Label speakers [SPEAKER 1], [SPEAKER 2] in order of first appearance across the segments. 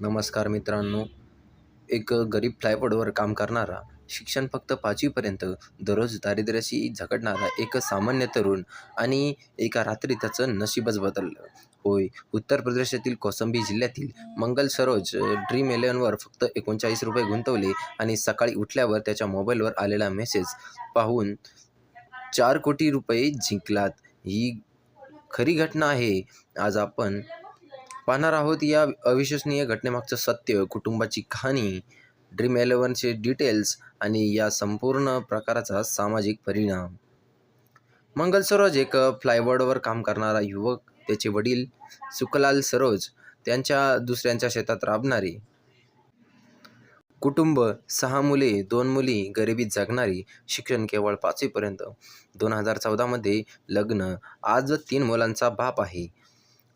[SPEAKER 1] नमस्कार मित्रांनो. एक गरीब फ्लायबोर्डवर काम करणारा शिक्षण फक्त पाचवीपर्यंत दररोज दारिद्र्याशी झगडणारा एक सामान्य तरुण आणि एका रात्री त्याचं नशीबच बदललं. होय उत्तर प्रदेशातील कोसंबी जिल्ह्यातील मंगल सरोज ड्रीम इलेव्हनवर फक्त एकोणचाळीस रुपये गुंतवले आणि सकाळी उठल्यावर त्याच्या मोबाईलवर आलेला मेसेज पाहून चार कोटी रुपये जिंकलात. ही खरी घटना आहे. आज आपण पाहणार आहोत या अविश्वसनीय घटनेमागचं सत्य कुटुंबाची कहाणी ड्रीम इलेव्हनचे डिटेल्स आणि या संपूर्ण प्रकाराचा सामाजिक परिणाम. मंगल सरोज एक फ्लायबोर्डवर काम करणारा युवक त्याचे वडील सुखलाल सरोज त्यांच्या दुसऱ्यांच्या शेतात राबणारे. कुटुंब सहा मुले दोन मुली गरिबीत जगणारी शिक्षण केवळ पाचवीपर्यंत. दोन हजार चौदामध्ये लग्न आज तीन मुलांचा बाप आहे.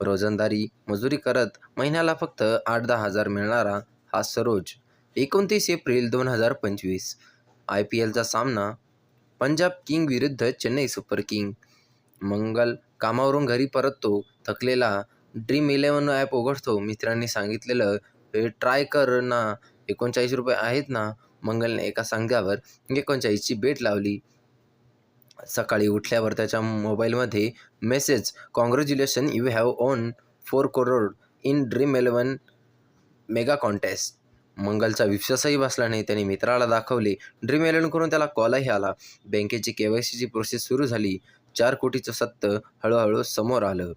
[SPEAKER 1] रोजंदारी मजुरी करत महिन्याला फक्त आठ दहा हजार मिळणारा हा सरोज. एकोणतीस एप्रिल दोन हजार पंचवीस. आय पी एलचा सामना पंजाब किंग विरुद्ध चेन्नई सुपर किंग. मंगल कामावरून घरी परततो थकलेला. ड्रीम इलेवन ॲप उघडतो. मित्रांनी सांगितलेलं "हे ट्राय कर ना. एकोणचाळीस रुपये आहेत ना. मंगलने एका सांग्यावर एकोणचाळीसची बेट लावली. सकाळी उठल्यावर त्याच्या मोबाईलमध्ये message congratulation you have won four crore in Dream Eleven mega contest मंगलचा विश्वासही बसला नाही. त्याने मित्राला दाखवले. ड्रीम इलेवन करून त्याला कॉलही आला. बँकेची के वाय सीची प्रोसेस सुरू झाली. चार कोटीचं सत्य हळूहळू समोर आलं.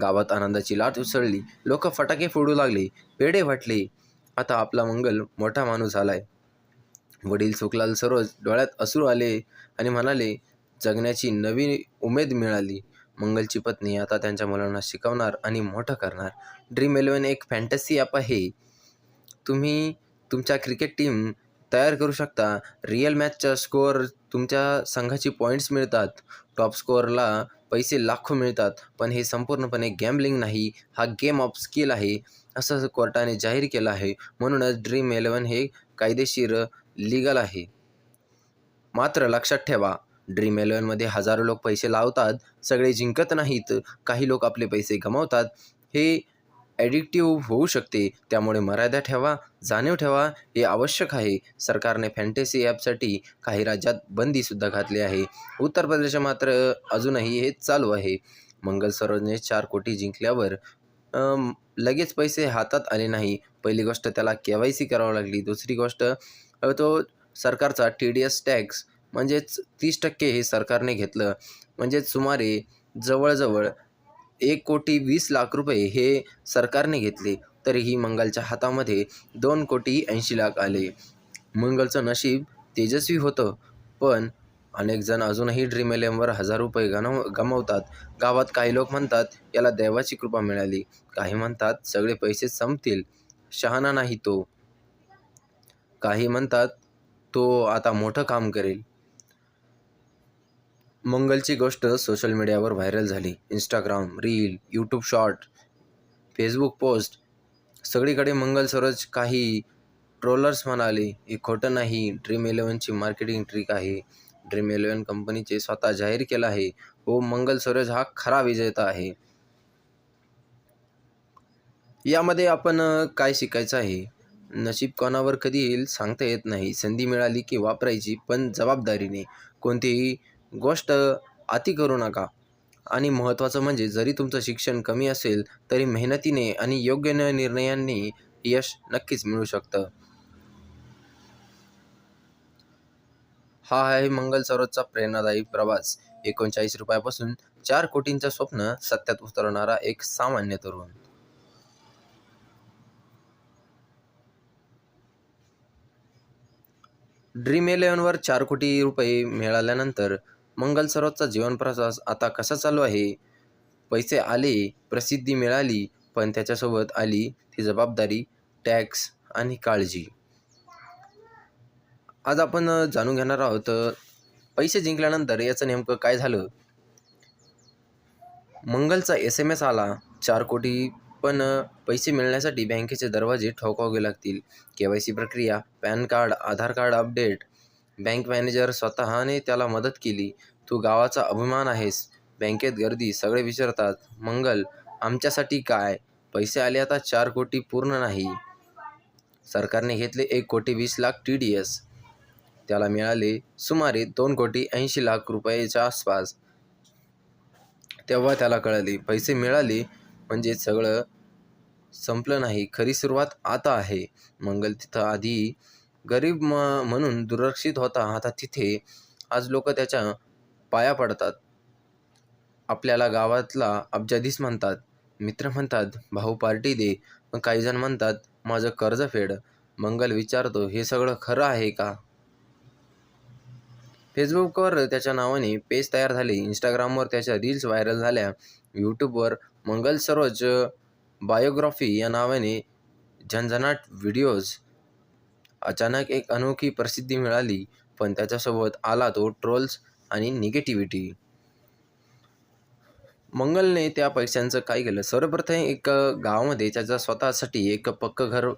[SPEAKER 1] गावात आनंदाची लाट उसळली. लोक फटाके फोडू लागले. पेढे वाटले. आता आपला मंगल मोठा माणूस झालाय वडील सुखलाल सरोज डोळ्यात असू आले आणि म्हणाले जगण्याची नवी उमेद मिळाली. मंगलची पत्नी आता त्यांच्या मुलांना शिकवणार आणि मोठं करणार. ड्रीम इलेवन एक फॅन्टसी ॲप आहे. तुम्ही तुमच्या क्रिकेट टीम तयार करू शकता. रिअल मॅचचा स्कोअर तुमच्या संघाची पॉईंट्स मिळतात. टॉप स्कोअरला पैसे लाखो मिळतात. पण हे संपूर्णपणे गॅम्बलिंग नाही. हा गेम ऑफ स्किल आहे. असं कोर्टाने जाहीर केलं आहे. म्हणूनच ड्रीम इलेवन हे कायदेशीर लिगल आहे. मात्र लक्षात ठेवा ड्रीम इलेवनमध्ये हजारो लोक पैसे लावतात सगळे जिंकत नाहीत काही लोक आपले पैसे गमावतात. हे ॲडिक्टिव्ह होऊ शकते त्यामुळे मर्यादा ठेवा जाणीव ठेवा हे आवश्यक आहे. सरकारने फॅन्टेसी ॲपसाठी काही राज्यात बंदीसुद्धा घातली आहे. उत्तर प्रदेश मात्र अजूनही हे चालू आहे. मंगल सरोजने चार कोटी जिंकल्यावर लगेच पैसे हातात आले नाही. पहिली गोष्ट त्याला के वाय सी करावं लागली. दुसरी गोष्ट तो सरकारचा टी डी एस टॅक्स म्हणजेच तीस टक्के हे सरकारने घेतलं. म्हणजेच सुमारे जवळजवळ एक कोटी वीस लाख रुपये हे सरकारने घेतले. तरीही मंगलच्या हातामध्ये दोन कोटी ऐंशी लाख आले. मंगलचं नशीब तेजस्वी होतं. पण अनेक जण अजूनही ड्रीम एलेमवर हजार रुपये गणव गमावतात. गावात काही लोक म्हणतात याला देवाची कृपा मिळाली. काही म्हणतात सगळे पैसे संपतील. शहाणा नाही तो. काही म्हणतात तो आता मोठं काम करेल. मंगलची गोष्ट सोशल मीडियावर व्हायरल झाली. Instagram reel YouTube short Facebook post सगळीकडे मंगल सरोज काही ट्रोलर्स म्हणाले हे खोटं नाही. ड्रीम इलेवनची मार्केटिंग ट्रिक आहे. ड्रीम इलेवन कंपनीचे स्वतः जाहीर केलं आहे. हो मंगल सरोज हा खरा विजेता आहे. यामध्ये आपण काय शिकायचं आहे? नशीब कोणावर कधी येईल सांगता येत नाही. संधी मिळाली की वापरायची पण जबाबदारीने. कोणतीही गोष्ट अति करू नका. आणि महत्त्वाचं म्हणजे जरी तुमचं शिक्षण कमी असेल तरी मेहनतीने आणि योग्य निर्णयांनी यश नक्कीच मिळू शकतं. हा आहे मंगल सरोजचा प्रेरणादायी प्रवास. एकोणचाळीस रुपयापासून चार कोटींचं स्वप्न सत्यात उतरवणारा एक सामान्य तरुण. ड्रीम इलेव्हनवर चार कोटी रुपये मिळाल्यानंतर मंगल सरोजचा जीवनप्रवास आता कसा चालू आहे? पैसे आले प्रसिद्धी मिळाली पण त्याच्यासोबत आली ती जबाबदारी टॅक्स आणि काळजी. आज आपण जाणून घेणार आहोत पैसे जिंकल्यानंतर याचं नेमकं काय झालं? मंगलचा एस एम एस आला. चार कोटी पण पैसे मिळण्यासाठी बँकेचे दरवाजे ठोकावे लागतील. के वाय सी प्रक्रिया PAN card Aadhaar card update bank manager स्वतःने त्याला मदत केली. तू गावाचा अभिमान आहेस. बँकेत गर्दी सगळे विचारतात मंगल आमच्यासाठी काय? पैसे आले आता चार कोटी पूर्ण नाही. सरकारने घेतले एक कोटी वीस लाख टी डी एस. त्याला मिळाले सुमारे दोन कोटी ऐंशी लाख रुपयाच्या आसपास. तेव्हा त्याला कळले पैसे मिळाले म्हणजे सगळं संपलं नाही. खरी सुरुवात आता आहे. मंगल तिथं आधी गरीब म म्हणून दुर्लक्षित होता आता तिथे आज लोक त्याच्या पाया पडतात. आपल्याला गावातला अब्जाधीस म्हणतात मित्र म्हणतात भाऊ पार्टी दे. मग काही जण म्हणतात माझं कर्ज फेड. मंगल विचारतो हे सगळं खरं आहे का? फेसबुकवर त्याच्या नावाने पेज तयार झाले. इंस्टाग्रामवर त्याच्या रील्स व्हायरल झाल्या. यूट्यूबवर मंगल सरोज बायोग्राफी या नावाने झणझणाट व्हिडिओज अचानक एक अनोखी प्रसिद्धी मिळाली पण त्याच्यासोबत आला तो ट्रोल्स आणि निगेटिव्हिटी. मंगलने त्या पैशांचं काय केलं? सर्वप्रथम एक गावामध्ये त्याच्या स्वतःसाठी एक पक्कं घर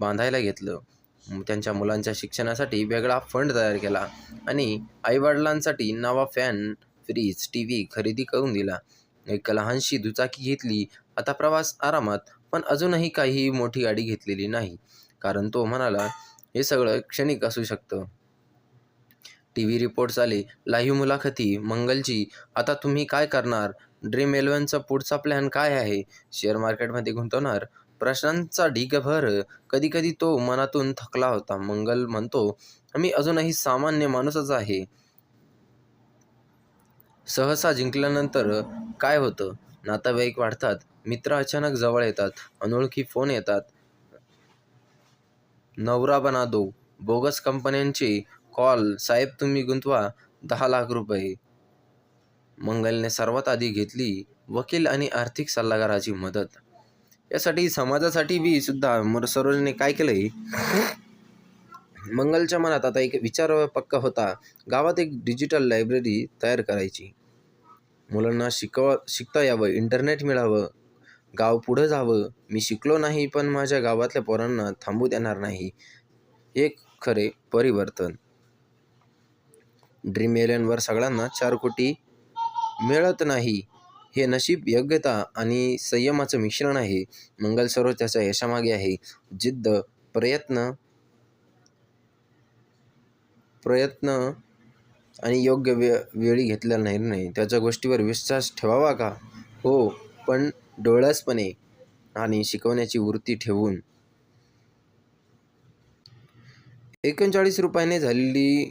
[SPEAKER 1] बांधायला घेतलं. त्यांच्या मुलांच्या शिक्षणासाठी वेगळा फंड तयार केला आणि आईवडिलांसाठी नवा फॅन फ्रीज टी व्ही खरेदी करून दिला. एक लहानशी दुचाकी घेतली. आता प्रवास आरामात पण अजूनही काही मोठी गाडी घेतलेली नाही. कारण तो म्हणाला हे सगळं क्षणिक असू शकतं. टी व्ही रिपोर्ट्स आले लाईव्ह मुलाखती मंगलची आता तुम्ही काय करणार? ड्रीम इलेव्हनचा पुढचा प्लॅन काय आहे? शेअर मार्केटमध्ये गुंतवणार? प्रश्नांचा ढीगभर. कधी कधी तो मनातून थकला होता. मंगल म्हणतो मी अजूनही सामान्य माणूसच आहे. सहसा जिंकल्यानंतर काय होतं? नातेवाईक वाढतात मित्र अचानक जवळ येतात अनोळखी फोन येतात नवरा बना दो. बोगस कंपन्यांचे कॉल साहेब तुम्ही गुंतवा दहा लाख रुपये. मंगलने सर्वात आधी घेतली वकील आणि आर्थिक सल्लागाराची मदत. यासाठी समाजासाठी बी सुद्धा मर सरोजने काय केलंय? मंगलच्या मनात आता एक विचार पक्का होता. गावात एक डिजिटल लायब्ररी तयार करायची. मुलांना शिकवा शिकता यावं इंटरनेट मिळावं. गाव पुढं जावं. मी शिकलो नाही पण माझ्या गावातल्या पोरांना थांबू देणार नाही. एक खरे परिवर्तन. ड्रीम एलेनवर सगळ्यांना चार कोटी मिळत नाही. हे नशीब योग्यता आणि संयमाचं मिश्रण आहे. मंगल सर्व त्याच्या यशामागे आहे. जिद्द प्रयत्न प्रयत्न आणि योग्य वे वेळी घेतलेला निर्णय. त्याच्या गोष्टीवर विश्वास ठेवावा का? हो पण डोळसपणे आणि शिकवण्याची वृत्ती ठेवून एकोणचाळीस रुपयाने झालेली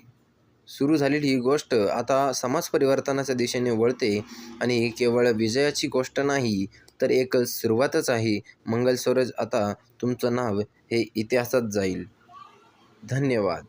[SPEAKER 1] सुरू झालेली ही गोष्ट आता समाज परिवर्तनाच्या दिशेने वळते आणि ही केवळ विजयाची गोष्ट नाही तर एक सुरुवातच आहे. मंगल स्वरज आता तुमचं नाव हे इतिहासात जाईल. धन्यवाद.